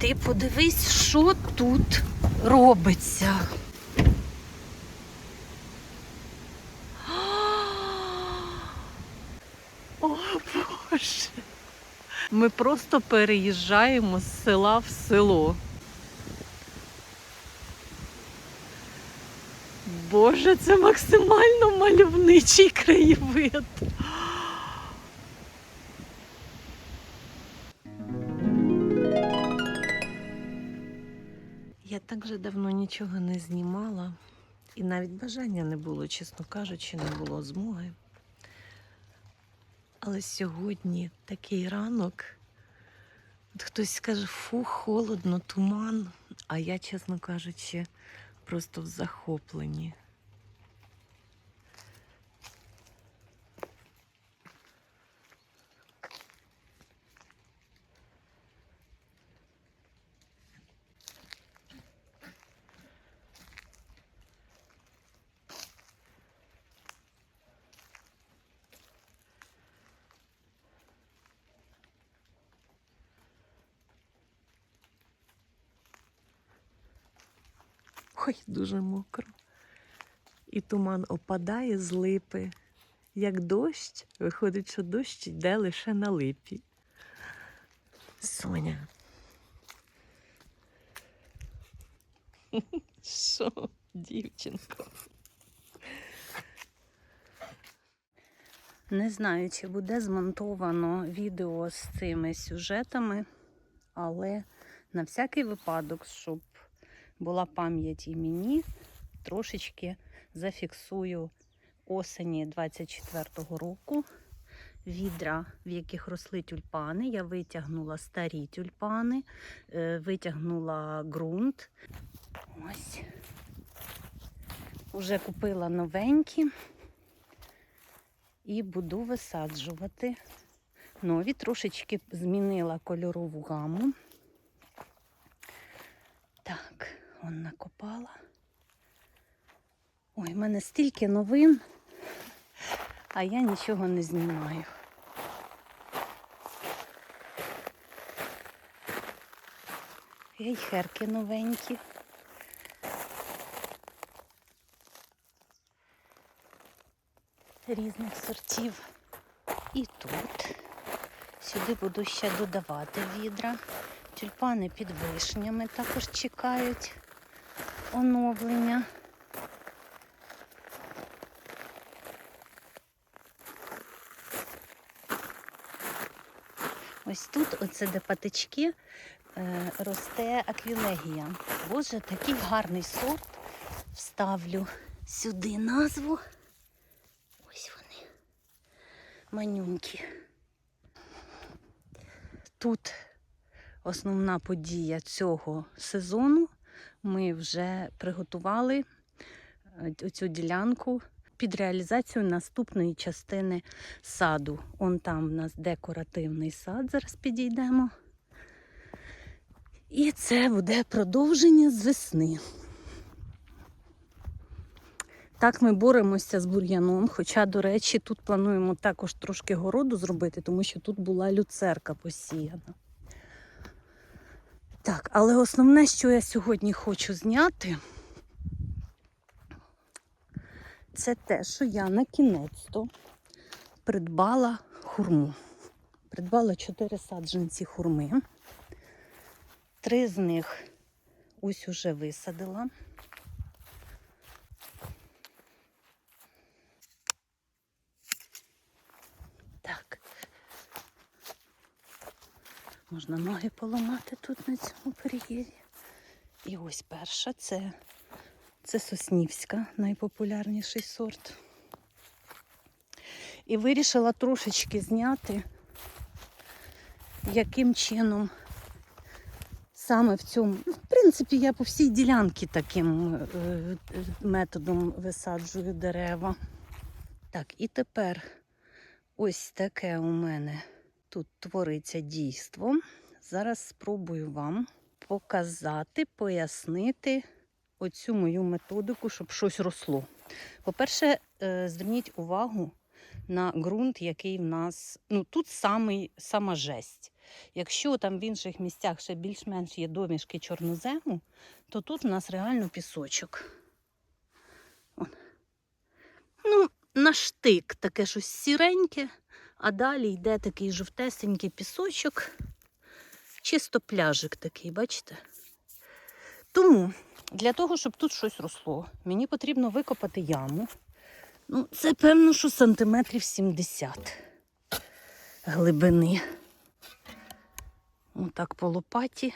Ти подивись, що тут робиться. О, Боже. Ми просто переїжджаємо з села в село. Боже, це максимально мальовничий краєвид. Я так же давно нічого не знімала, і навіть бажання не було, чесно кажучи, не було змоги. Але сьогодні такий ранок. От хтось скаже, фу, холодно, туман. А я, чесно кажучи, просто в захопленні. Ой, дуже мокро. І туман опадає з липи. Як дощ, виходить, що дощ йде лише на липі. Соня. Що, дівчинко? Не знаю, чи буде змонтовано відео з цими сюжетами, але на всякий випадок, щоб була пам'ять і мені, трошечки зафіксую осені 24-го року. Відра, в яких росли тюльпани. Я витягнула старі тюльпани, е, витягнула ґрунт. Ось. Уже купила новенькі і буду висаджувати. Нові трошечки змінила кольорову гаму. Так, он накопала. Ой, в мене стільки новин, а я нічого не знімаю. Є й херки новенькі. різних сортів. І тут. Сюди буду ще додавати відра. Тюльпани під вишнями також чекають оновлення. Ось тут, оце де патички, е, росте аквілегія. Боже, такий гарний сорт. Вставлю сюди назву. Ось вони. Манюнькі. Тут основна подія цього сезону. Ми вже приготували е, цю ділянку під реалізацію наступної частини саду. Он там у нас декоративний сад, зараз підійдемо. І це буде продовження з весни. Так ми боремося з бур'яном, хоча, до речі, тут плануємо також трошки городу зробити, тому що тут була люцерка посіяна. Так, але основне, що я сьогодні хочу зняти, це те, що я на кінець-то придбала хурму. Придбала чотири саджанці хурми. Три з них ось уже висадила. Так. Можна ноги поламати тут на цьому переїзді. І ось перша це, це Соснівська, найпопулярніший сорт. І вирішила трошечки зняти, яким чином саме в цьому. В принципі, я по всій ділянці таким е, е, методом висаджую дерева. Так, і тепер Ось таке у мене тут твориться дійство. Зараз спробую вам показати, пояснити оцю мою методику, щоб щось росло. По-перше, е, зверніть увагу на ґрунт, який в нас. Ну, тут самий, сама жесть. Якщо там в інших місцях ще більш-менш є домішки чорнозему, то тут у нас реально пісочок. Ну, на штик таке щось сіреньке, а далі йде такий жовтесенький пісочок, чисто пляжик такий, бачите? Тому для того, щоб тут щось росло, мені потрібно викопати яму. Ну, це певно, що сантиметрів 70 глибини. Отак по лопаті.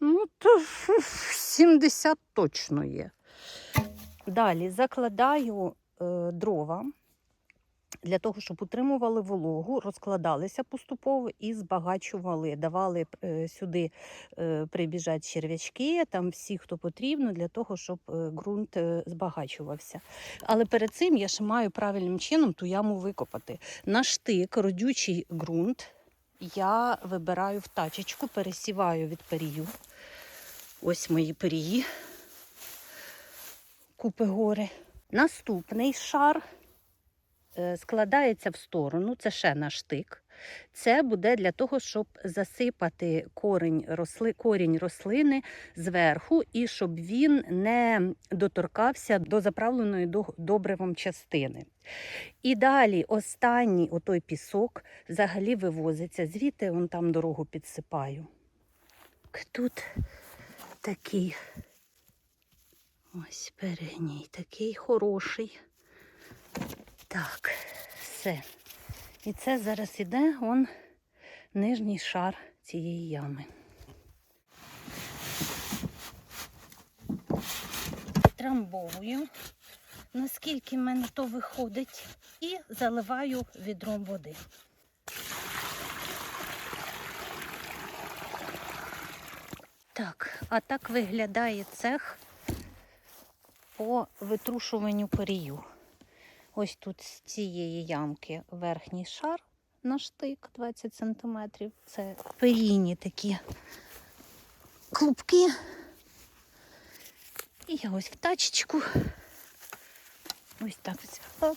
Ну, то 70 точно є. Далі закладаю е, дрова для того, щоб утримували вологу, розкладалися поступово і збагачували, давали е, сюди е, прибіжать черв'ячки, там всі, хто потрібно, для того, щоб е, ґрунт збагачувався. Але перед цим я ще маю правильним чином ту яму викопати. На штик родючий ґрунт я вибираю в тачечку, пересіваю від перію. Ось мої перії. Купи гори. Наступний шар складається в сторону, це ще на штик. Це буде для того, щоб засипати корінь, росли, корінь рослини зверху, і щоб він не доторкався до заправленої добривом частини. І далі останній отой пісок взагалі вивозиться. Звідти вон там дорогу підсипаю. Тут такий ось перегній, такий хороший. Так, все. І це зараз іде он нижній шар цієї ями. Трамбовую, наскільки в мене то виходить, і заливаю відром води. Так, а так виглядає цех по витрушуванню перію. Ось тут з цієї ямки верхній шар на штик 20 см. Це перійні такі клубки. І я ось в тачечку. Ось так взяла.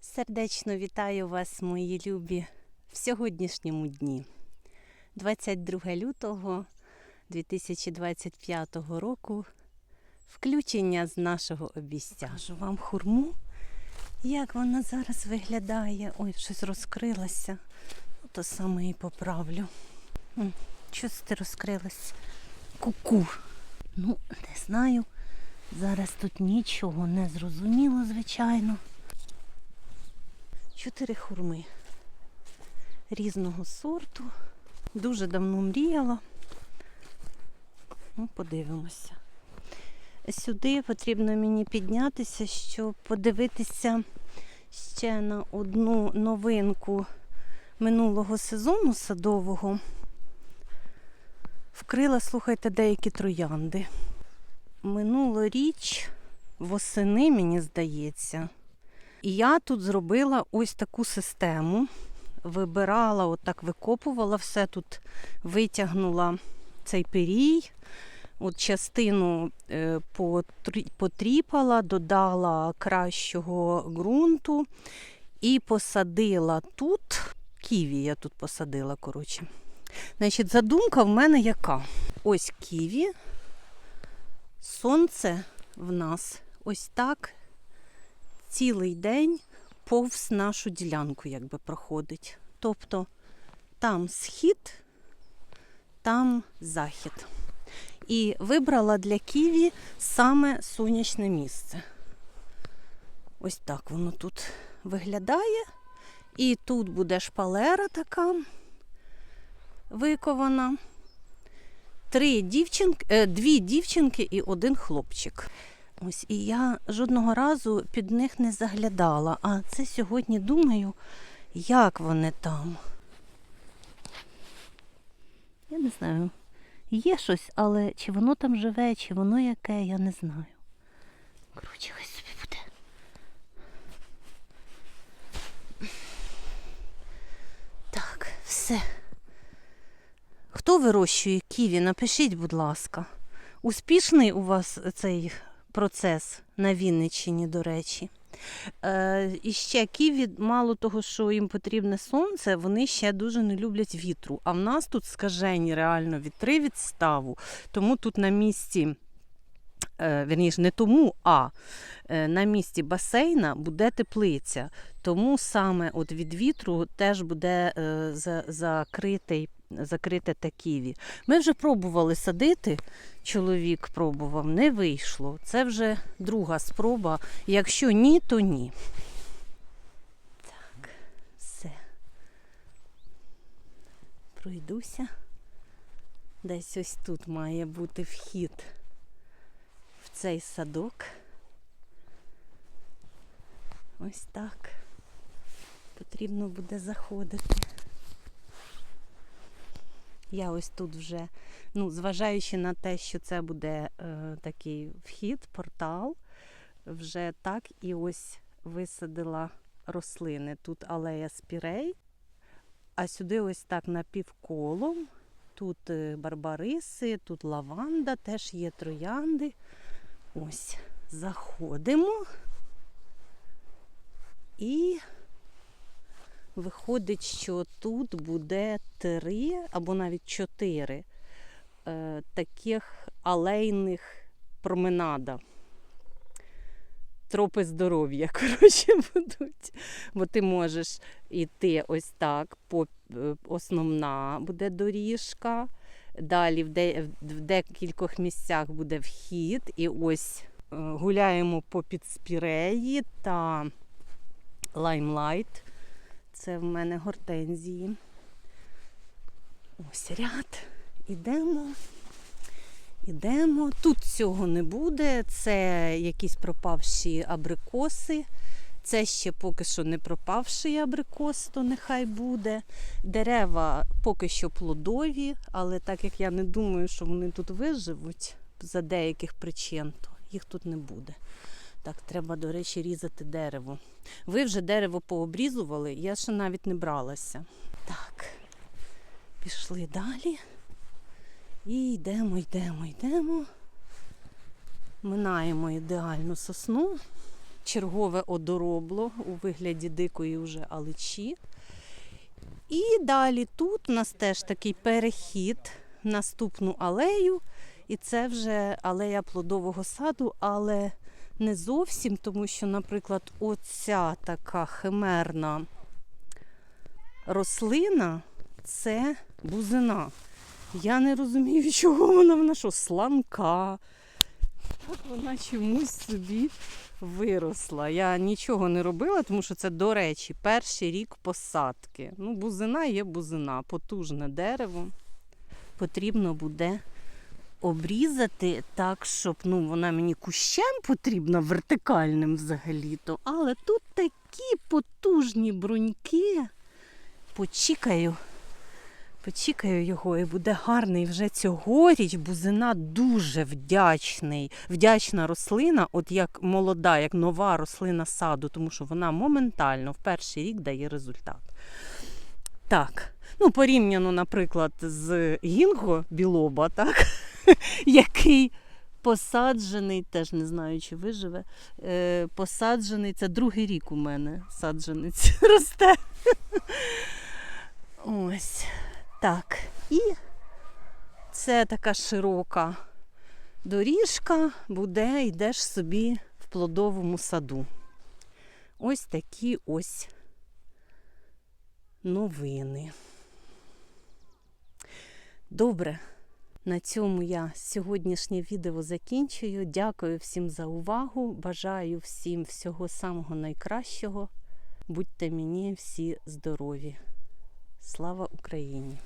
Сердечно вітаю вас, мої любі, в сьогоднішньому дні. 22 лютого 2025 року. Включення з нашого обіця. Кажу вам хурму, як вона зараз виглядає. Ой, щось розкрилося. Ну, То саме і поправлю. Щось ти розкрилась. Ку-ку. Ну, не знаю. Зараз тут нічого не зрозуміло, звичайно. Чотири хурми різного сорту. Дуже давно мріяла. Ну, подивимося. Сюди потрібно мені піднятися, щоб подивитися ще на одну новинку минулого сезону садового. Вкрила, слухайте, деякі троянди. Минулоріч восени, мені здається. І я тут зробила ось таку систему. Вибирала, отак викопувала все тут, витягнула цей пирій. От частину е, потріпала, додала кращого ґрунту і посадила тут. Ківі я тут посадила, коротше. Значить, задумка в мене яка? Ось ківі, сонце в нас ось так цілий день повз нашу ділянку якби проходить. Тобто там схід, там захід. І вибрала для Ківі саме сонячне місце. Ось так воно тут виглядає. І тут буде шпалера така викована. Три дівчинки, е, дві дівчинки і один хлопчик. Ось і я жодного разу під них не заглядала. А це сьогодні думаю, як вони там. Я не знаю. Є щось, але чи воно там живе, чи воно яке, я не знаю. Коротше, хай собі буде. Так, все. Хто вирощує ківі? Напишіть, будь ласка. Успішний у вас цей процес на Вінниччині, до речі. Е, і ще ківі, мало того, що їм потрібне сонце, вони ще дуже не люблять вітру. А в нас тут скажені реально вітри від ставу. Тому тут на місці, е, вірніше, не тому, а е, на місці басейна буде теплиця. Тому саме от від вітру теж буде за, закритий, закрите те ківі. Ми вже пробували садити, чоловік пробував, не вийшло. Це вже друга спроба. Якщо ні, то ні. Так, все. Пройдуся. Десь ось тут має бути вхід в цей садок. Ось так. Потрібно буде заходити. Я ось тут вже, ну, зважаючи на те, що це буде е, такий вхід, портал, вже так і ось висадила рослини. Тут алея спірей, а сюди ось так напівколом. Тут е, барбариси, тут лаванда, теж є троянди. Ось, заходимо. І виходить, що тут буде три або навіть чотири е, таких алейних променада. Тропи здоров'я, коротше, будуть. Бо ти можеш йти ось так, по е, основна буде доріжка. Далі в, де, в декількох місцях буде вхід, і ось е, гуляємо по підспіреї та лаймлайт. Це в мене гортензії. Ось ряд. Ідемо. Ідемо. Тут цього не буде. Це якісь пропавші абрикоси. Це ще поки що не пропавший абрикос, то нехай буде. Дерева поки що плодові, але так як я не думаю, що вони тут виживуть за деяких причин, то їх тут не буде. Так, треба, до речі, різати дерево. Ви вже дерево пообрізували, я ще навіть не бралася. Так, пішли далі. І йдемо, йдемо, йдемо. Минаємо ідеальну сосну. Чергове одоробло у вигляді дикої вже аличі. І далі тут у нас теж такий перехід наступну алею. І це вже алея плодового саду, але не зовсім, тому що, наприклад, оця така химерна рослина це бузина. Я не розумію, чого вона вона що, сланка. Так вона чомусь собі виросла. Я нічого не робила, тому що це, до речі, перший рік посадки. Ну, бузина є бузина, потужне дерево. Потрібно буде обрізати так, щоб ну, вона мені кущем потрібна, вертикальним взагалі-то. Але тут такі потужні бруньки. Почікаю. Почікаю його і буде гарний вже цьогоріч. Бузина дуже вдячний, вдячна рослина, от як молода, як нова рослина саду, тому що вона моментально в перший рік дає результат. Так, ну порівняно, наприклад, з гінго білоба, так, який посаджений, теж не знаю, чи виживе. Е, посаджений, це другий рік у мене саджанець росте. Ось. Так, і це така широка доріжка, буде, йдеш собі в плодовому саду. Ось такі ось новини. Добре, на цьому я сьогоднішнє відео закінчую. Дякую всім за увагу. Бажаю всім всього самого найкращого. Будьте мені всі здорові. Слава Україні!